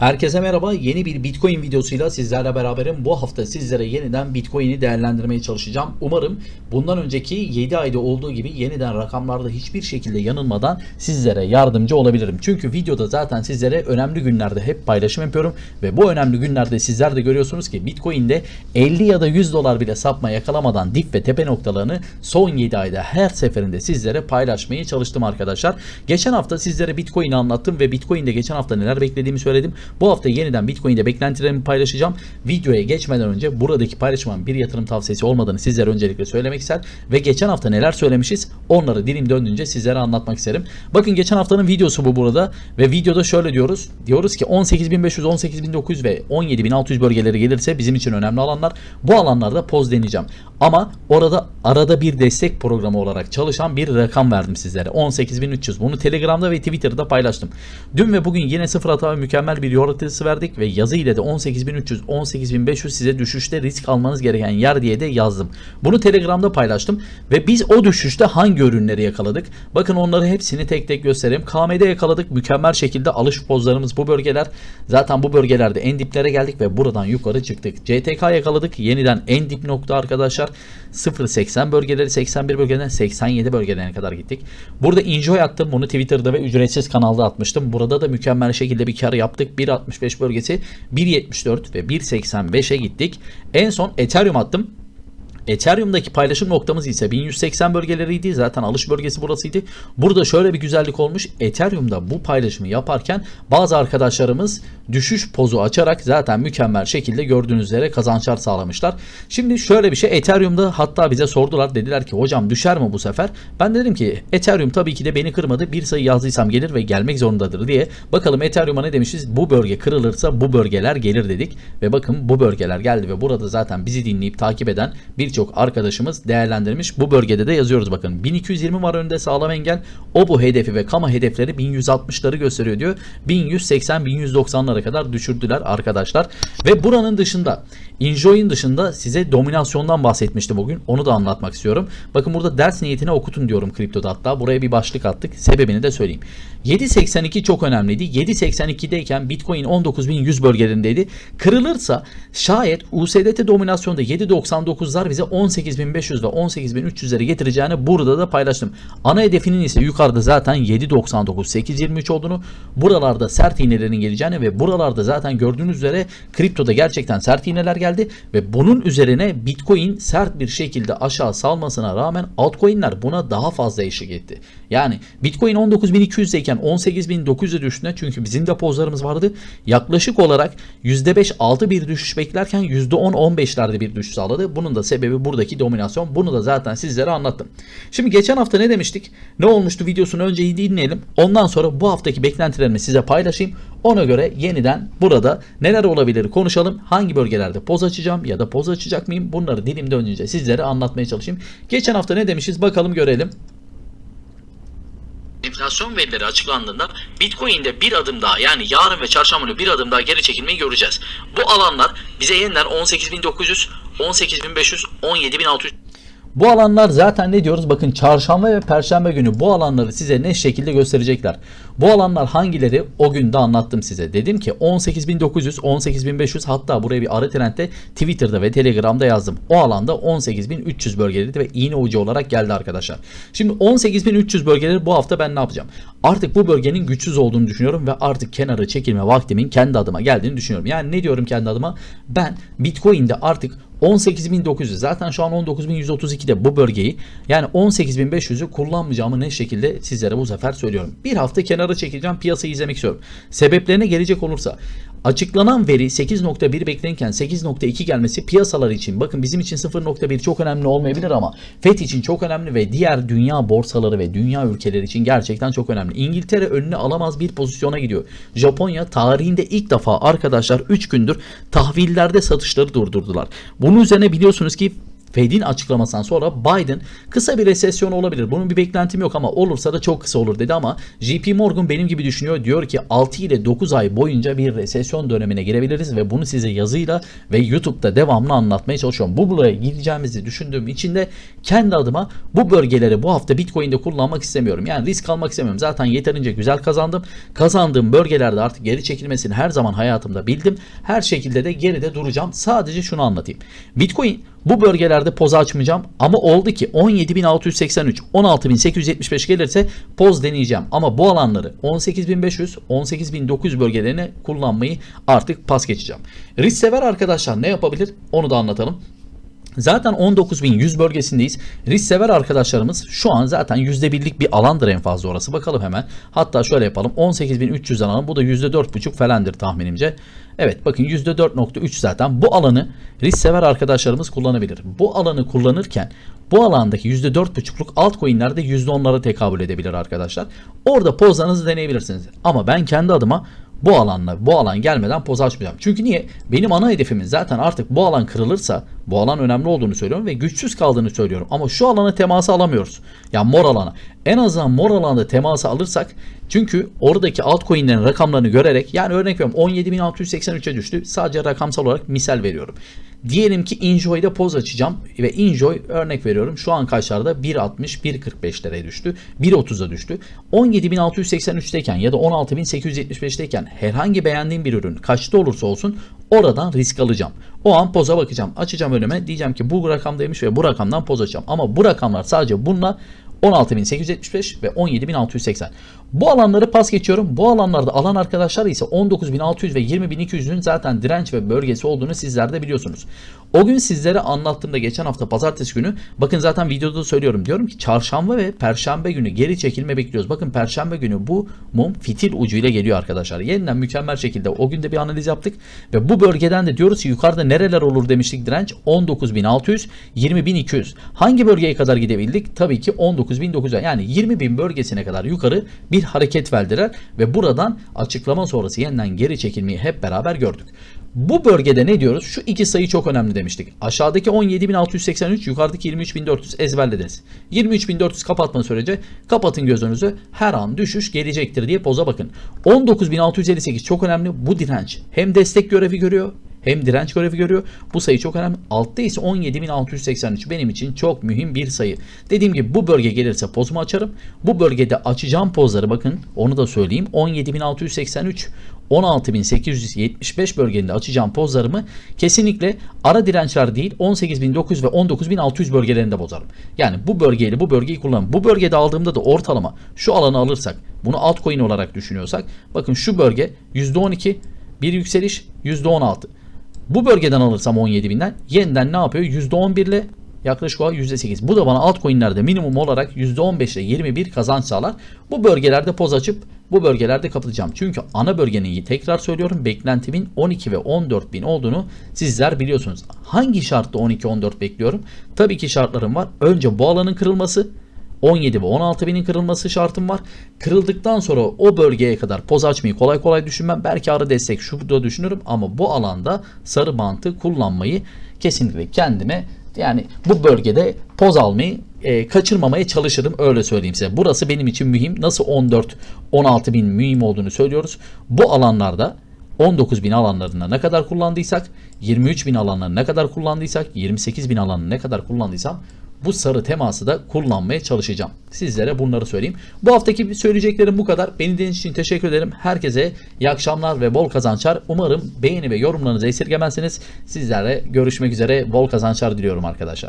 Herkese merhaba. Yeni bir Bitcoin videosuyla sizlerle beraberim. Bu hafta sizlere yeniden Bitcoin'i değerlendirmeye çalışacağım. Umarım bundan önceki 7 ayda olduğu gibi yeniden rakamlarda hiçbir şekilde yanılmadan sizlere yardımcı olabilirim. Çünkü videoda zaten sizlere önemli günlerde hep paylaşım yapıyorum ve bu önemli günlerde sizler de görüyorsunuz ki Bitcoin'de 50 ya da 100 dolar bile sapma yakalamadan dip ve tepe noktalarını son 7 ayda her seferinde sizlere paylaşmaya çalıştım arkadaşlar. Geçen hafta sizlere Bitcoin'i anlattım ve Bitcoin'de geçen hafta neler beklediğimi söyledim. Bu hafta yeniden Bitcoin'de beklentilerimi paylaşacağım. Videoya geçmeden önce buradaki paylaşımın bir yatırım tavsiyesi olmadığını sizlere öncelikle söylemek ister ve geçen hafta neler söylemişiz onları dilim döndüğünce sizlere anlatmak isterim. Bakın geçen haftanın videosu bu burada ve videoda şöyle diyoruz. Diyoruz ki 18.500, 18.900 ve 17.600 bölgeleri gelirse bizim için önemli alanlar. Bu alanlarda poz deneyeceğim. Ama orada arada bir destek programı olarak çalışan bir rakam verdim sizlere. 18.300. Bunu Telegram'da ve Twitter'da paylaştım. Dün ve bugün yine sıfır hata ve mükemmel bir yol haritası verdik ve yazı ile de 18.300, 18.500 size düşüşte risk almanız gereken yer diye de yazdım. Bunu Telegram'da paylaştım ve biz o düşüşte hangi ürünleri yakaladık? Bakın onları hepsini tek tek göstereyim. KM'de yakaladık. Mükemmel şekilde alış pozlarımız bu bölgeler. Zaten bu bölgelerde en diplere geldik ve buradan yukarı çıktık. CTK yakaladık. Yeniden en dip nokta arkadaşlar. 0.80 bölgeleri 81 bölgeden 87 bölgelerine kadar gittik. Burada enjoy attım. Bunu Twitter'da ve ücretsiz kanalda atmıştım. Burada da mükemmel şekilde bir kar yaptık. 1.65 bölgesi 1.74 ve 1.85'e gittik. En son Ethereum attım. Ethereum'daki paylaşım noktamız ise 1180 bölgeleriydi. Zaten alış bölgesi burasıydı. Burada şöyle bir güzellik olmuş. Ethereum'da bu paylaşımı yaparken bazı arkadaşlarımız düşüş pozu açarak zaten mükemmel şekilde gördüğünüz üzere kazançlar sağlamışlar. Şimdi şöyle bir şey Ethereum'da hatta bize sordular. Dediler ki hocam düşer mi bu sefer? Ben dedim ki Ethereum tabii ki de beni kırmadı. Bir sayı yazdıysam gelir ve gelmek zorundadır diye. Bakalım Ethereum'a ne demişiz? Bu bölge kırılırsa bu bölgeler gelir dedik. Ve bakın bu bölgeler geldi ve burada zaten bizi dinleyip takip eden birçok arkadaşımız değerlendirmiş. Bu bölgede de yazıyoruz bakın. 1220 var önünde sağlam engel. O bu hedefi ve kama hedefleri 1160'ları gösteriyor diyor. 1180-1190'lara kadar düşürdüler arkadaşlar. Ve buranın dışında Enjoy'un dışında size dominasyondan bahsetmiştim bugün. Onu da anlatmak istiyorum. Bakın burada ders niyetine okutun diyorum kriptoda hatta. Buraya bir başlık attık. Sebebini de söyleyeyim. 7.82 çok önemliydi. 7.82'deyken Bitcoin 19.100 bölgelerindeydi. Kırılırsa şayet USDT dominasyonda 7.99'lar bize 18.500 ve 18.300'leri getireceğini burada da paylaştım. Ana hedefinin ise yukarıda zaten 7.99 8.23 olduğunu buralarda sert iğnelerin geleceğini ve buralarda zaten gördüğünüz üzere kriptoda gerçekten sert iğneler geldi ve bunun üzerine Bitcoin sert bir şekilde aşağı salmasına rağmen altcoin'ler buna daha fazla eşlik etti. Yani Bitcoin 19.200'deyken 18.900'e düştüğünde çünkü bizim de pozlarımız vardı. Yaklaşık olarak %5-6 bir düşüş beklerken %10-15'lerde bir düşüş sağladı. Bunun da sebebi buradaki dominasyon. Bunu da zaten sizlere anlattım. Şimdi geçen hafta ne demiştik? Ne olmuştu videosunu önce dinleyelim. Ondan sonra bu haftaki beklentilerimi size paylaşayım. Ona göre yeniden burada neler olabilir konuşalım. Hangi bölgelerde poz açacağım ya da poz açacak mıyım? Bunları dilim dönünce sizlere anlatmaya çalışayım. Geçen hafta ne demişiz bakalım görelim. Enflasyon verileri açıklandığında Bitcoin'de bir adım daha yani yarın ve çarşamba günü bir adım daha geri çekilmeyi göreceğiz. Bu alanlar bize yeniden 18.900, 18.500, 17.600 bu alanlar zaten ne diyoruz? Bakın çarşamba ve perşembe günü bu alanları size ne şekilde gösterecekler. Bu alanlar hangileri? O gün de anlattım size. Dedim ki 18.900, 18.500 hatta buraya bir ara trendde Twitter'da ve Telegram'da yazdım. O alanda 18.300 bölgeleri ve iğne ucu olarak geldi arkadaşlar. Şimdi 18.300 bölgeleri bu hafta ben ne yapacağım? Artık bu bölgenin güçsüz olduğunu düşünüyorum ve artık kenara çekilme vaktimin kendi adıma geldiğini düşünüyorum. Yani ne diyorum kendi adıma? Ben Bitcoin'de artık 18.900 zaten şu an 19.132'de bu bölgeyi yani 18.500'ü kullanmayacağımı ne şekilde sizlere bu sefer söylüyorum. Bir hafta kenara çekeceğim piyasayı izlemek istiyorum. Sebeplerine gelecek olursa Açıklanan veri 8.1 beklenirken 8.2 gelmesi piyasalar için bakın bizim için 0.1 çok önemli olmayabilir ama FED için çok önemli ve diğer dünya borsaları ve dünya ülkeleri için gerçekten çok önemli. İngiltere önüne alamaz bir pozisyona gidiyor. Japonya tarihinde ilk defa arkadaşlar 3 gündür tahvillerde satışları durdurdular. Bunun üzerine biliyorsunuz ki Fed'in açıklamasından sonra Biden kısa bir resesyon olabilir. Bunun bir beklentim yok ama olursa da çok kısa olur dedi ama JP Morgan benim gibi düşünüyor. Diyor ki 6 ile 9 ay boyunca bir resesyon dönemine girebiliriz ve bunu size yazıyla ve YouTube'da devamlı anlatmaya çalışıyorum. Bu buraya gideceğimizi düşündüğüm için de kendi adıma bu bölgeleri bu hafta Bitcoin'de kullanmak istemiyorum. Yani risk almak istemiyorum. Zaten yeterince güzel kazandım. Kazandığım bölgelerde artık geri çekilmesini her zaman hayatımda bildim. Her şekilde de geride duracağım. Sadece şunu anlatayım. Bitcoin bu bölgelerde poz açmayacağım ama oldu ki 17.683, 16.875 gelirse poz deneyeceğim. Ama bu alanları 18.500, 18.900 bölgelerini kullanmayı artık pas geçeceğim. Risk sever arkadaşlar ne yapabilir onu da anlatalım. Zaten 19.100 bölgesindeyiz. Risk sever arkadaşlarımız şu an zaten %1'lik bir alandır en fazla orası. Bakalım hemen. Hatta şöyle yapalım. 18.300 alalım. Bu da %4.5 falandır tahminimce. Evet bakın %4.3 zaten. Bu alanı risk sever arkadaşlarımız kullanabilir. Bu alanı kullanırken bu alandaki %4.5'luk altcoin'lerde %10'lara tekabül edebilir arkadaşlar. Orada pozlarınızı deneyebilirsiniz. Ama ben kendi adıma bu alanla bu alan gelmeden poz açmayacağım. Çünkü niye? Benim ana hedefim zaten artık bu alan kırılırsa bu alan önemli olduğunu söylüyorum ve güçsüz kaldığını söylüyorum. Ama şu alana teması alamıyoruz. Yani mor alana. En azından mor alanda teması alırsak çünkü oradaki altcoin'lerin rakamlarını görerek yani örnek veriyorum 17.683'e düştü. Sadece rakamsal olarak misal veriyorum. Diyelim ki Enjoy'da poz açacağım ve Enjoy örnek veriyorum şu an kaçlarda 1.60 1.45'lere düştü. 1.30'a düştü. 17.683'teyken ya da 16.875'teyken herhangi beğendiğim bir ürün kaçta olursa olsun oradan risk alacağım. O an poza bakacağım. Açacağım önüme diyeceğim ki bu rakamdaymış ve bu rakamdan poz açacağım. Ama bu rakamlar sadece bununla 16.875 ve 17.680. Bu alanları pas geçiyorum. Bu alanlarda alan arkadaşlar ise 19.600 ve 20.200'ün zaten direnç ve bölgesi olduğunu sizler de biliyorsunuz. O gün sizlere anlattığımda geçen hafta pazartesi günü bakın zaten videoda da söylüyorum. Diyorum ki çarşamba ve perşembe günü geri çekilme bekliyoruz. Bakın perşembe günü bu mum fitil ucuyla geliyor arkadaşlar. Yeniden mükemmel şekilde o günde bir analiz yaptık ve bu bölgeden de diyoruz ki yukarıda nereler olur demiştik direnç 19.600 20.200. Hangi bölgeye kadar gidebildik? Tabii ki 19.900 yani 20.000 bölgesine kadar yukarı bir hareket verdiler ve buradan açıklama sonrası yeniden geri çekilmeyi hep beraber gördük. Bu bölgede ne diyoruz? Şu iki sayı çok önemli demiştik. Aşağıdaki 17.683, yukarıdaki 23.400 ezberlediniz. 23.400 kapatma sürece kapatın gözünüzü. Her an düşüş gelecektir diye poza bakın. 19.658 çok önemli. Bu direnç hem destek görevi görüyor hem direnç görevi görüyor. Bu sayı çok önemli. Altta ise 17.683 benim için çok mühim bir sayı. Dediğim gibi bu bölge gelirse pozumu açarım. Bu bölgede açacağım pozları bakın onu da söyleyeyim. 17.683 16.875 bölgeinde açacağım pozlarımı kesinlikle ara dirençler değil 18.900 ve 19.600 bölgelerinde bozarım. Yani bu bölgeyle bu bölgeyi kullanırım. Bu bölgede aldığımda da ortalama şu alanı alırsak bunu altcoin olarak düşünüyorsak bakın şu bölge %12 bir yükseliş %16. Bu bölgeden alırsam 17.000'den yeniden ne yapıyor? %11 ile yaklaşık olarak %8. Bu da bana altcoin'lerde minimum olarak %15 ile 21 kazanç sağlar. Bu bölgelerde poz açıp bu bölgelerde kapatacağım. Çünkü ana bölgenin tekrar söylüyorum beklentimin 12 ve 14 bin olduğunu sizler biliyorsunuz. Hangi şartta 12-14 bekliyorum? Tabii ki şartlarım var. Önce bu alanın kırılması 17 ve 16 binin kırılması şartım var. Kırıldıktan sonra o bölgeye kadar poz açmayı kolay kolay düşünmem. Belki ara destek şurada düşünürüm ama bu alanda sarı bantı kullanmayı kesinlikle kendime yani bu bölgede poz almayı e, kaçırmamaya çalışırım öyle söyleyeyim size. Burası benim için mühim. Nasıl 14 16 bin mühim olduğunu söylüyoruz. Bu alanlarda 19 bin alanlarında ne kadar kullandıysak 23 bin alanlarını ne kadar kullandıysak 28 bin alanını ne kadar kullandıysam bu sarı teması da kullanmaya çalışacağım. Sizlere bunları söyleyeyim. Bu haftaki söyleyeceklerim bu kadar. Beni dinlediğiniz için teşekkür ederim. Herkese iyi akşamlar ve bol kazançlar. Umarım beğeni ve yorumlarınızı esirgemezsiniz. Sizlerle görüşmek üzere. Bol kazançlar diliyorum arkadaşlar.